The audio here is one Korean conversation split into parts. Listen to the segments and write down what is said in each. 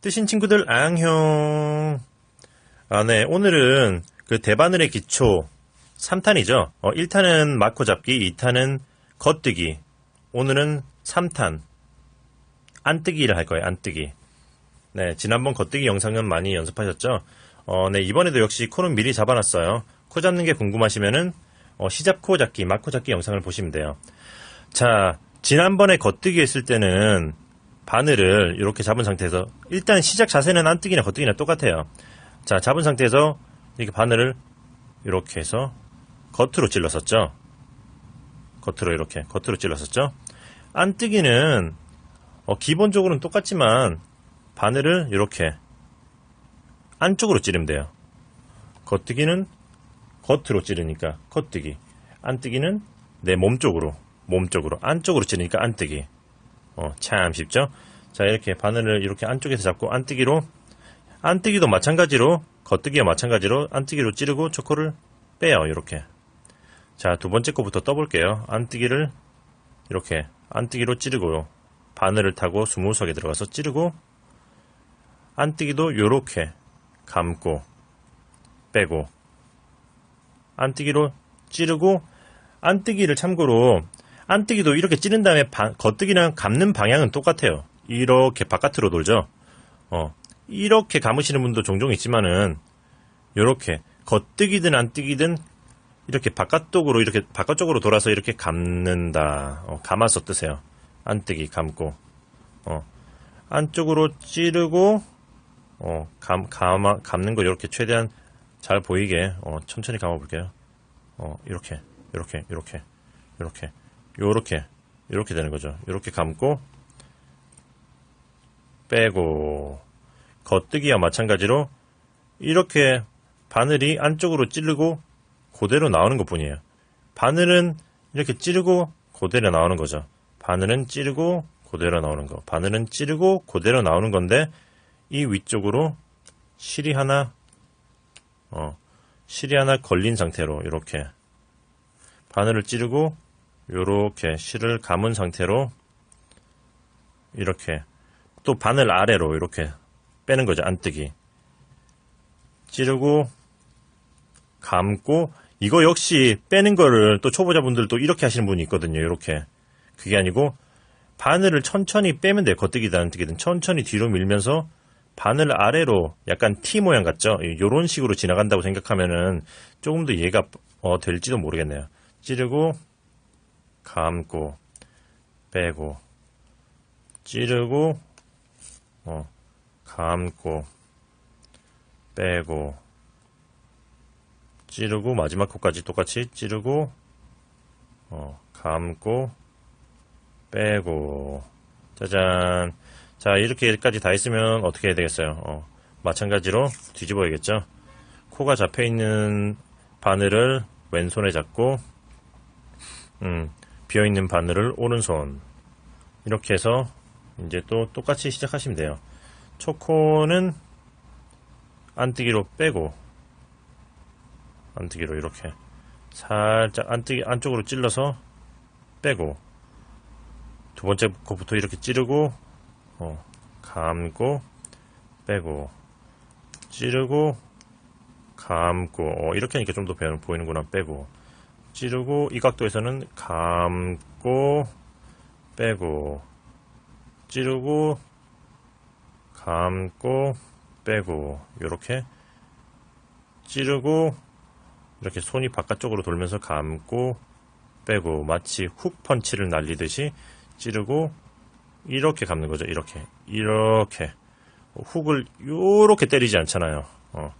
뜨신 친구들 앙형. 아, 네. 오늘은 그 대바늘의 기초 3탄이죠. 어, 1탄은 마코 잡기, 2탄은 겉뜨기. 오늘은 3탄. 안뜨기를 할 거예요. 안뜨기. 네. 지난번 겉뜨기 영상은 많이 연습하셨죠? 어, 네. 이번에도 역시 코는 미리 잡아놨어요. 코 잡는 게 궁금하시면은 어, 시잡 코 잡기, 마코 잡기 영상을 보시면 돼요. 자, 지난번에 겉뜨기 했을 때는 바늘을 이렇게 잡은 상태에서 일단 시작 자세는 안뜨기나 겉뜨기나 똑같아요. 자, 잡은 상태에서 이렇게 바늘을 이렇게 해서 겉으로 찔렀었죠. 겉으로 이렇게 겉으로 찔렀었죠. 안뜨기는 어, 기본적으로는 똑같지만 바늘을 이렇게 안쪽으로 찌르면 돼요. 겉뜨기는 겉으로 찌르니까 겉뜨기. 안뜨기는 내 몸쪽으로 몸쪽으로 안쪽으로 찌르니까 안뜨기. 어, 참 쉽죠? 자, 이렇게 바늘을 이렇게 안쪽에서 잡고 안뜨기로, 안뜨기도 마찬가지로, 겉뜨기와 마찬가지로 안뜨기로 찌르고 초코를 빼요, 이렇게. 자, 두 번째 거부터 떠볼게요. 안뜨기를 이렇게 안뜨기로 찌르고요. 바늘을 타고 스무스하게 들어가서 찌르고, 안뜨기도 요렇게 감고, 빼고, 안뜨기로 찌르고, 안뜨기를 참고로 안뜨기도 이렇게 찌른 다음에 바, 겉뜨기랑 감는 방향은 똑같아요. 이렇게 바깥으로 돌죠. 어, 이렇게 감으시는 분도 종종 있지만은 이렇게 겉뜨기든 안뜨기든 이렇게 바깥쪽으로 이렇게 바깥쪽으로 돌아서 이렇게 감는다. 어, 감아서 뜨세요. 안뜨기 감고 어, 안쪽으로 찌르고 어, 감 감아 감는 거 이렇게 최대한 잘 보이게 어, 천천히 감아 볼게요. 어, 이렇게 이렇게 이렇게 이렇게 요렇게 요렇게 되는 거죠. 요렇게 감고 빼고 겉뜨기와 마찬가지로 이렇게 바늘이 안쪽으로 찌르고 그대로 나오는 것 뿐이에요. 바늘은 이렇게 찌르고 그대로 나오는 거죠. 바늘은 찌르고 그대로 나오는 거. 바늘은 찌르고 그대로 나오는 건데 이 위쪽으로 실이 하나 어 실이 하나 걸린 상태로 이렇게 바늘을 찌르고 요렇게 실을 감은 상태로 이렇게 또 바늘 아래로 이렇게 빼는 거죠. 안뜨기. 찌르고 감고 이거 역시 빼는 거를 또 초보자분들도 이렇게 하시는 분이 있거든요. 이렇게. 그게 아니고 바늘을 천천히 빼면 돼요. 겉뜨기든 안뜨기든 천천히 뒤로 밀면서 바늘 아래로 약간 T 모양 같죠? 요런 식으로 지나간다고 생각하면은 조금 더 이해가 어, 될지도 모르겠네요. 찌르고 감고 빼고 찌르고 어, 감고 빼고 찌르고 마지막 코까지 똑같이 찌르고 어, 감고 빼고. 짜잔. 자 이렇게까지 다 했으면 어떻게 해야 되겠어요? 어, 마찬가지로 뒤집어야겠죠? 코가 잡혀있는 바늘을 왼손에 잡고 음, 비어있는 바늘을 오른손. 이렇게 해서 이제 또 똑같이 시작하시면 돼요. 초코는 안뜨기로 빼고 안뜨기로 이렇게 살짝 안뜨기 안쪽으로 찔러서 빼고 두 번째 거부터 이렇게 찌르고 어, 감고 빼고 찌르고 감고 어, 이렇게 하니까 좀 더 보이는구나. 빼고 찌르고 이 각도에서는 감고 빼고 찌르고 감고 빼고 이렇게 찌르고 이렇게 손이 바깥쪽으로 돌면서 감고 빼고 마치 훅 펀치를 날리듯이 찌르고 이렇게 감는 거죠. 이렇게 이렇게 훅을 이렇게 때리지 않잖아요. 어.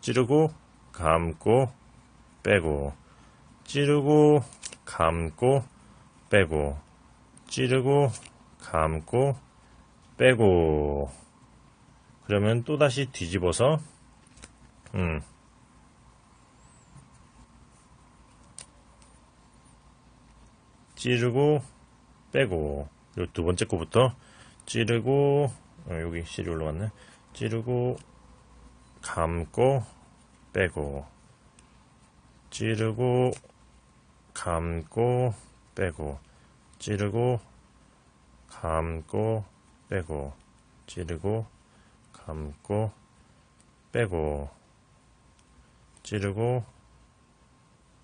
찌르고 감고 빼고 찌르고 감고 빼고. 찌르고 감고 빼고. 그러면 또다시 뒤집어서 음. 찌르고 빼고. 요 두 번째 거부터 찌르고 어, 여기 실이 올라갔네. 찌르고 감고 빼고 찌르고 감고 빼고 찌르고 감고 빼고 찌르고 감고 빼고 찌르고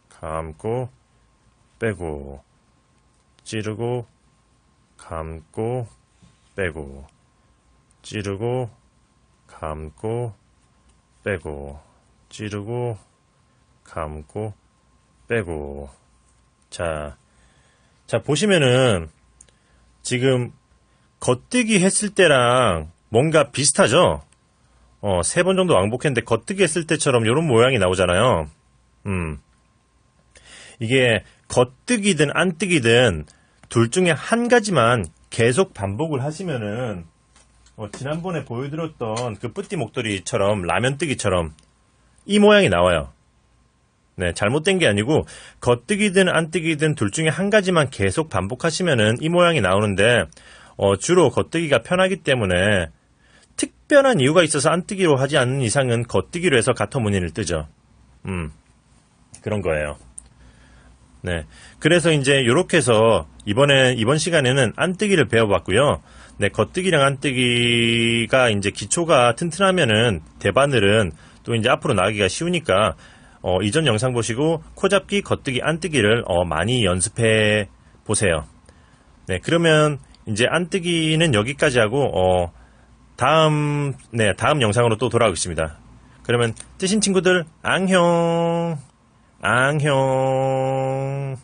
감고 빼고 찌르고 감고 빼고 찌르고 감고 빼고 찌르고 감고 빼고 자, 자 보시면은 지금 겉뜨기 했을 때랑 뭔가 비슷하죠? 어, 세 번 정도 왕복했는데 겉뜨기 했을 때처럼 이런 모양이 나오잖아요. 음. 이게 겉뜨기든 안 뜨기든 둘 중에 한 가지만 계속 반복을 하시면은 어, 지난번에 보여드렸던 그 뿌띠 목도리처럼 라면 뜨기처럼 이 모양이 나와요. 네, 잘못된 게 아니고 겉뜨기든 안 뜨기든 둘 중에 한 가지만 계속 반복하시면은 이 모양이 나오는데 어, 주로 겉뜨기가 편하기 때문에 특별한 이유가 있어서 안 뜨기로 하지 않는 이상은 겉뜨기로 해서 가터 무늬를 뜨죠. 음, 그런 거예요. 네. 그래서 이제 요렇게 해서 이번에, 이번 시간에는 안뜨기를 배워봤고요. 네, 겉뜨기랑 안뜨기가 이제 기초가 튼튼하면은 대바늘은 또 이제 앞으로 나가기가 쉬우니까 어, 이전 영상 보시고 코잡기, 겉뜨기, 안뜨기를 어, 많이 연습해 보세요. 네, 그러면 이제 안뜨기는 여기까지 하고 어, 다음 네, 다음 영상으로 또 돌아오겠습니다. 그러면 뜨신 친구들 앙형 앙형